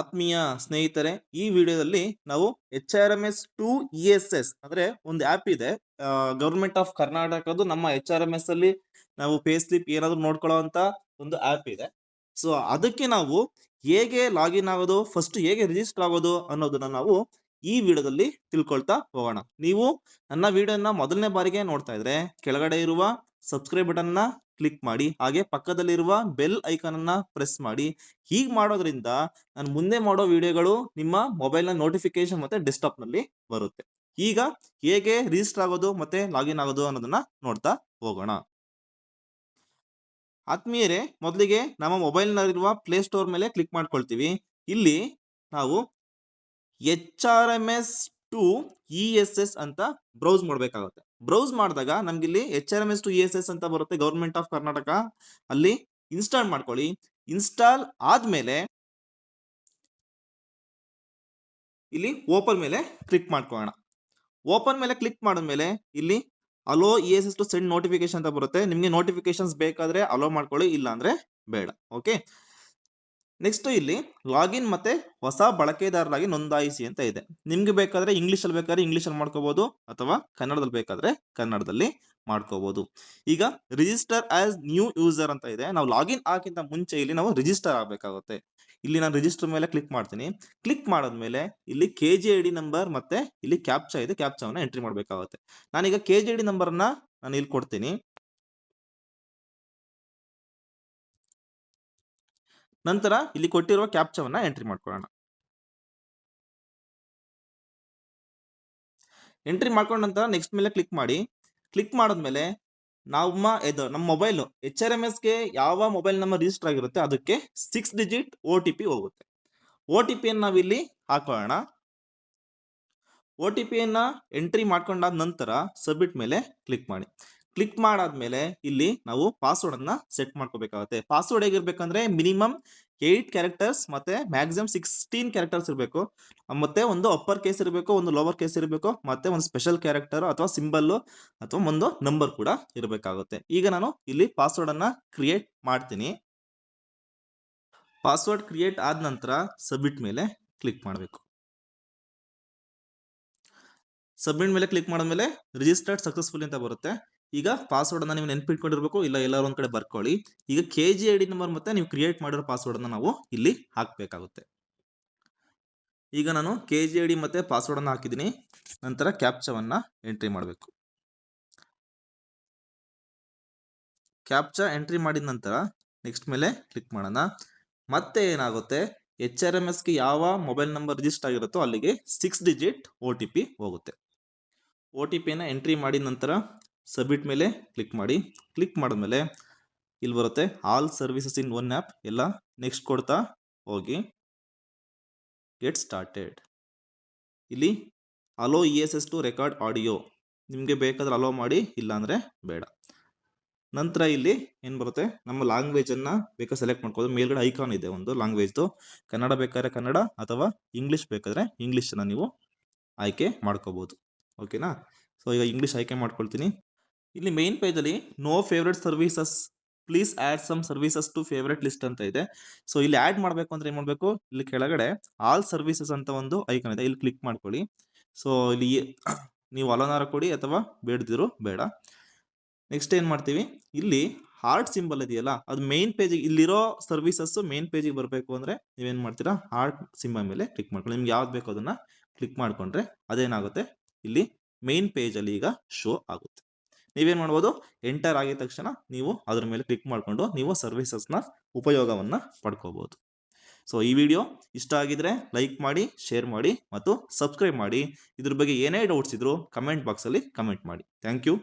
ಆತ್ಮೀಯ ಸ್ನೇಹಿತರೆ, ಈ ವಿಡಿಯೋದಲ್ಲಿ ನಾವು H R M S two E S S ಅಂದ್ರೆ ಒಂದು ಆ್ಯಪ್ ಇದೆ. ಗವರ್ಮೆಂಟ್ ಆಫ್ ಕರ್ನಾಟಕದ್ದು ನಮ್ಮ ಎಚ್ ಆರ್ ಎಂ ಎಸ್ ಅಲ್ಲಿ ನಾವು ಪೇ ಸ್ಲಿಪ್ ಏನಾದರೂ ನೋಡ್ಕೊಳ್ಳೋ ಅಂತ ಒಂದು ಆ್ಯಪ್ ಇದೆ. ಸೊ ಅದಕ್ಕೆ ನಾವು ಹೇಗೆ ಲಾಗಿನ್ ಆಗೋದು ಫಸ್ಟ್ ಹೇಗೆ ರಿಜಿಸ್ಟರ್ ಆಗೋದು ಅನ್ನೋದನ್ನ ನಾವು ಈ ವಿಡಿಯೋದಲ್ಲಿ ತಿಳ್ಕೊಳ್ತಾ ಹೋಗೋಣ. ನೀವು ನನ್ನ ವಿಡಿಯೋನ ಮೊದಲನೇ ಬಾರಿಗೆ ನೋಡ್ತಾ ಇದ್ರೆ, ಕೆಳಗಡೆ ಇರುವ ಸಬ್ಸ್ಕ್ರೈಬ್ ಬಟನ್ನ ಕ್ಲಿಕ್ ಮಾಡಿ, ಹಾಗೆ ಪಕ್ಕದಲ್ಲಿರುವ ಬೆಲ್ ಐಕಾನ್ ಅನ್ನ ಪ್ರೆಸ್ ಮಾಡಿ. ಹೀಗ್ ಮಾಡೋದ್ರಿಂದ ನಾನು ಮುಂದೆ ಮಾಡೋ ವಿಡಿಯೋಗಳು ನಿಮ್ಮ ಮೊಬೈಲ್ನ ನೋಟಿಫಿಕೇಶನ್ ಮತ್ತೆ ಡೆಸ್ಕ್ಟಾಪ್ನಲ್ಲಿ ಬರುತ್ತೆ. ಈಗ ಹೇಗೆ ರಿಜಿಸ್ಟರ್ ಆಗೋದು ಮತ್ತೆ ಲಾಗಿನ್ ಆಗೋದು ಅನ್ನೋದನ್ನ ನೋಡ್ತಾ ಹೋಗೋಣ. ಆತ್ಮೀಯರೇ, ಮೊದಲಿಗೆ ನಮ್ಮ ಮೊಬೈಲ್ ನಲ್ಲಿರುವ ಪ್ಲೇ ಸ್ಟೋರ್ ಮೇಲೆ ಕ್ಲಿಕ್ ಮಾಡ್ಕೊಳ್ತೀವಿ. ಇಲ್ಲಿ ನಾವು H R M S two E S S ಅಂತ ಬ್ರೌಸ್ ಮಾಡಬೇಕಾಗುತ್ತೆ. ಬ್ರೌಸ್ ಮಾಡಿದಾಗ ನಮ್ಗೆ ಇಲ್ಲಿ H R M S two E S S ಅಂತ ಬರುತ್ತೆ ಗೌರ್ಮೆಂಟ್ ಆಫ್ ಕರ್ನಾಟಕ ಅಲ್ಲಿ ಇನ್ಸ್ಟಾಲ್ ಮಾಡ್ಕೊಳ್ಳಿ. ಇನ್ಸ್ಟಾಲ್ ಆದ್ಮೇಲೆ ಇಲ್ಲಿ ಓಪನ್ ಮೇಲೆ ಕ್ಲಿಕ್ ಮಾಡ್ಕೊಳ್ಳೋಣ. ಓಪನ್ ಮೇಲೆ ಕ್ಲಿಕ್ ಮಾಡಿದ್ಮೇಲೆ ಇಲ್ಲಿ allow E S S to send notification ಅಂತ ಬರುತ್ತೆ. ನಿಮಗೆ ನೋಟಿಫಿಕೇಶನ್ಸ್ ಬೇಕಾದ್ರೆ ಅಲೋ ಮಾಡ್ಕೊಳ್ಳಿ ಇಲ್ಲ ಅಂದ್ರೆ ಬೇಡ. ಓಕೆ ನೆಕ್ಸ್ಟ್ ಇಲ್ಲಿ ಲಾಗಿನ್ ಮತ್ತೆ ಹೊಸ ಬಳಕೆದಾರರಾಗಿ ನೋಂದಾಯಿಸಿ ಅಂತ ಇದೆ. ನಿಮ್ಗೆ ಬೇಕಾದ್ರೆ ಇಂಗ್ಲಿಷ್ ಅಲ್ಲಿ ಬೇಕಾದ್ರೆ ಇಂಗ್ಲಿಷ್ ಅಲ್ಲಿ ಮಾಡ್ಕೋಬಹುದು ಅಥವಾ ಕನ್ನಡದಲ್ಲಿ ಬೇಕಾದ್ರೆ ಕನ್ನಡದಲ್ಲಿ ಮಾಡ್ಕೋಬಹುದು ಈಗ ರಿಜಿಸ್ಟರ್ ಆಸ್ ನ್ಯೂ ಯೂಸರ್ ಅಂತ ಇದೆ. ನಾವು ಲಾಗಿನ್ ಆಗಿಂತ ಮುಂಚೆ ಇಲ್ಲಿ ನಾವು ರಿಜಿಸ್ಟರ್ ಆಗಬೇಕಾಗುತ್ತೆ. ಇಲ್ಲಿ ನಾನು ರಿಜಿಸ್ಟರ್ ಮೇಲೆ ಕ್ಲಿಕ್ ಮಾಡ್ತೀನಿ. ಕ್ಲಿಕ್ ಮಾಡಿದ್ಮೇಲೆ ಇಲ್ಲಿ K G I D number ಮತ್ತೆ ಇಲ್ಲಿ ಕ್ಯಾಪ್ಚಾ ಇದೆ. ಕ್ಯಾಪ್ಚಾವನ್ನ ಎಂಟ್ರಿ ಮಾಡಬೇಕಾಗುತ್ತೆ. ನಾನೀಗ ಕೆ ಜಿ ಐ ಡಿ ನಂಬರ್ನ ನಾನು ಇಲ್ಲಿ ಕೊಡ್ತೀನಿ. ನಂತರ ಇಲ್ಲಿ ಕೊಟ್ಟಿರುವ ಕ್ಯಾಪ್ಚಾವನ್ನ ಎಂಟ್ರಿ ಮಾಡ್ಕೊಳ್ಳೋಣ. ಎಂಟ್ರಿ ಮಾಡ್ಕೊಂಡ ನಂತರ ನೆಕ್ಸ್ಟ್ ಮೇಲೆ ಕ್ಲಿಕ್ ಮಾಡಿ. ಕ್ಲಿಕ್ ಮಾಡಿದ್ಮೇಲೆ ನಮ್ಮ ಇದು ನಮ್ಮ ಮೊಬೈಲ್ ಎಚ್ ಆರ್ ಎಂ ಎಸ್ಗೆ ಯಾವ ಮೊಬೈಲ್ ನಂಬರ್ ರಿಜಿಸ್ಟರ್ ಆಗಿರುತ್ತೆ ಅದಕ್ಕೆ six digit O T P ಹೋಗುತ್ತೆ. ಒ ಟಿ ಪಿಯನ್ನು ನಾವಿಲ್ಲಿ ಹಾಕೋಣ ಒ ಟಿ ಪಿಯನ್ನು ಎಂಟ್ರಿ ಮಾಡ್ಕೊಂಡಾದ ನಂತರ ಸಬ್ಮಿಟ್ ಮೇಲೆ ಕ್ಲಿಕ್ ಮಾಡಿ. ಕ್ಲಿಕ್ ಮಾಡಾದ್ಮೇಲೆ ಇಲ್ಲಿ ನಾವು ಪಾಸ್ವರ್ಡ್ ಅನ್ನ ಸೆಟ್ ಮಾಡ್ಕೋಬೇಕಾಗುತ್ತೆ. ಪಾಸ್ವರ್ಡ್ ಹೇಗಿರ್ಬೇಕಂದ್ರೆ ಮಿನಿಮಮ್ ಏಟ್ ಕ್ಯಾರೆಕ್ಟರ್ಸ್ ಮತ್ತೆ ಮ್ಯಾಕ್ಸಿಮಮ್ ಸಿಕ್ಸ್ಟೀನ್ ಕ್ಯಾರೆಕ್ಟರ್ಸ್ ಇರಬೇಕು. ಮತ್ತೆ ಒಂದು ಅಪ್ಪರ್ ಕೇಸ್ ಇರಬೇಕು, ಒಂದು ಲೋವರ್ ಕೇಸ್ ಇರಬೇಕು, ಮತ್ತೆ ಒಂದು ಸ್ಪೆಷಲ್ ಕ್ಯಾರೆಕ್ಟರ್ ಅಥವಾ ಸಿಂಬಲ್ ಅಥವಾ ಒಂದು ನಂಬರ್ ಕೂಡ ಇರಬೇಕಾಗುತ್ತೆ. ಈಗ ನಾನು ಇಲ್ಲಿ ಪಾಸ್ವರ್ಡ್ ಅನ್ನ ಕ್ರಿಯೇಟ್ ಮಾಡ್ತೀನಿ. ಪಾಸ್ವರ್ಡ್ ಕ್ರಿಯೇಟ್ ಆದ ನಂತರ ಸಬ್ಮಿಟ್ ಮೇಲೆ ಕ್ಲಿಕ್ ಮಾಡಬೇಕು. ಸಬ್ಮಿಟ್ ಮೇಲೆ ಕ್ಲಿಕ್ ಮಾಡಿದ್ಮೇಲೆ ರಿಜಿಸ್ಟರ್ಡ್ ಸಕ್ಸಸ್ಫುಲ್ ಅಂತ ಬರುತ್ತೆ. ಈಗ ಪಾಸ್ವರ್ಡ್ ಅನ್ನ ನೀವು ನೆನ್ಪಿಟ್ಕೊಂಡಿರ್ಬೇಕು, ಇಲ್ಲ ಎಲ್ಲರೂ ಒಂದ್ ಕಡೆ ಬರ್ಕೊಳ್ಳಿ. ಈಗ K G I D number ಮತ್ತೆ ನೀವು ಕ್ರಿಯೇಟ್ ಮಾಡಿರೋ ಪಾಸ್ವರ್ಡ್ ಅನ್ನ ನಾವು ಇಲ್ಲಿ ಹಾಕ್ಬೇಕಾಗುತ್ತೆ. ಈಗ ನಾನು ಕೆ ಜಿ ಐ ಡಿ ಮತ್ತೆ ಪಾಸ್ವರ್ಡ್ ಅನ್ನ ಹಾಕಿದ್ದೀನಿ. ನಂತರ ಕ್ಯಾಪ್ಚಾವನ್ನು ಎಂಟ್ರಿ ಮಾಡಬೇಕು. ಕ್ಯಾಪ್ಚಾ ಎಂಟ್ರಿ ಮಾಡಿದ ನಂತರ ನೆಕ್ಸ್ಟ್ ಮೇಲೆ ಕ್ಲಿಕ್ ಮಾಡೋಣ. ಮತ್ತೆ ಏನಾಗುತ್ತೆ? ಎಚ್ ಆರ್ ಎಂ ಎಸ್ಗೆ ಯಾವ ಮೊಬೈಲ್ ನಂಬರ್ ರಿಜಿಸ್ಟರ್ ಆಗಿರುತ್ತೋ ಅಲ್ಲಿಗೆ six digit O T P ಹೋಗುತ್ತೆ. ಒ ಟಿ ಪಿನ ಎಂಟ್ರಿ ಮಾಡಿದ ನಂತರ ಸಬ್ಮಿಟ್ ಮೇಲೆ ಕ್ಲಿಕ್ ಮಾಡಿ. ಕ್ಲಿಕ್ ಮಾಡಿದ್ಮೇಲೆ ಇಲ್ಲಿ ಬರುತ್ತೆ all services in one app ಎಲ್ಲ ನೆಕ್ಸ್ಟ್ ಕೊಡ್ತಾ ಹೋಗಿ. ಗೆಟ್ ಸ್ಟಾರ್ಟೆಡ್ ಇಲ್ಲಿ allow E S S to record audio ನಿಮಗೆ ಬೇಕಾದ್ರೆ ಅಲೋ ಮಾಡಿ, ಇಲ್ಲಾಂದರೆ ಬೇಡ. ನಂತರ ಇಲ್ಲಿ ಏನು ಬರುತ್ತೆ, ನಮ್ಮ ಲ್ಯಾಂಗ್ವೇಜನ್ನು ಬೇಕಾದ್ರೆ ಸೆಲೆಕ್ಟ್ ಮಾಡ್ಕೋದು ಮೇಲ್ಗಡೆ ಐಕಾನ್ ಇದೆ ಒಂದು ಲ್ಯಾಂಗ್ವೇಜ್ದು ಕನ್ನಡ ಬೇಕಾದ್ರೆ ಕನ್ನಡ ಅಥವಾ ಇಂಗ್ಲೀಷ್ ಬೇಕಾದರೆ ಇಂಗ್ಲೀಷನ್ನು ನೀವು ಆಯ್ಕೆ ಮಾಡ್ಕೋಬೋದು. ಓಕೆನಾ ಸೊ ಈಗ ಇಂಗ್ಲೀಷ್ ಆಯ್ಕೆ ಮಾಡ್ಕೊಳ್ತೀನಿ. ಇಲ್ಲಿ main ಪೇಜಲ್ಲಿ no favourite services please add some services to favourite list ಅಂತ ಇದೆ. ಸೊ ಇಲ್ಲಿ ಆ್ಯಡ್ ಮಾಡಬೇಕು ಅಂದ್ರೆ ಏನು ಮಾಡಬೇಕು? ಇಲ್ಲಿ ಕೆಳಗಡೆ ಆಲ್ ಸರ್ವಿಸಸ್ ಅಂತ ಒಂದು ಐಕಾನ್ ಇದೆ. ಇಲ್ಲಿ ಕ್ಲಿಕ್ ಮಾಡ್ಕೊಳ್ಳಿ. ಸೊ ಇಲ್ಲಿ ನೀವು ಅಲೋನಾರ ಕೊಡಿ ಅಥವಾ ಬೇಡದಿರು, ಬೇಡ. ನೆಕ್ಸ್ಟ್ ಏನು ಮಾಡ್ತೀವಿ? ಇಲ್ಲಿ ಹಾರ್ಟ್ ಸಿಂಬಲ್ ಇದೆಯಲ್ಲ, ಅದು ಮೇನ್ ಪೇಜಿಗೆ ಇಲ್ಲಿರೋ ಸರ್ವಿಸಸ್ ಮೇನ್ ಪೇಜಿಗೆ ಬರಬೇಕು ಅಂದರೆ ನೀವೇನು ಮಾಡ್ತೀರಾ? ಹಾರ್ಟ್ ಸಿಂಬಲ್ ಮೇಲೆ ಕ್ಲಿಕ್ ಮಾಡ್ಕೊಳ್ಳಿ. ನಿಮ್ಗೆ ಯಾವ್ದು ಬೇಕೋ ಅದನ್ನು ಕ್ಲಿಕ್ ಮಾಡಿಕೊಂಡ್ರೆ ಅದೇನಾಗುತ್ತೆ? ಇಲ್ಲಿ ಮೇನ್ ಪೇಜಲ್ಲಿ ಈಗ ಶೋ ಆಗುತ್ತೆ. ನೀವೇನು ಮಾಡ್ಬೋದು? ಎಂಟರ್ ಆಗಿದ ತಕ್ಷಣ ನೀವು ಅದ್ರ ಮೇಲೆ ಕ್ಲಿಕ್ ಮಾಡಿಕೊಂಡು ನೀವು ಸರ್ವಿಸಸ್ನ ಉಪಯೋಗವನ್ನು ಪಡ್ಕೋಬೋದು. ಸೊ ಈ ವಿಡಿಯೋ ಇಷ್ಟ ಆಗಿದ್ರೆ ಲೈಕ್ ಮಾಡಿ ಶೇರ್ ಮಾಡಿ ಮತ್ತು ಸಬ್ಸ್ಕ್ರೈಬ್ ಮಾಡಿ. ಇದ್ರ ಬಗ್ಗೆ ಏನೇ ಡೌಟ್ಸ್ ಇದ್ರೂ ಕಮೆಂಟ್ ಬಾಕ್ಸಲ್ಲಿ ಕಮೆಂಟ್ ಮಾಡಿ. Thank you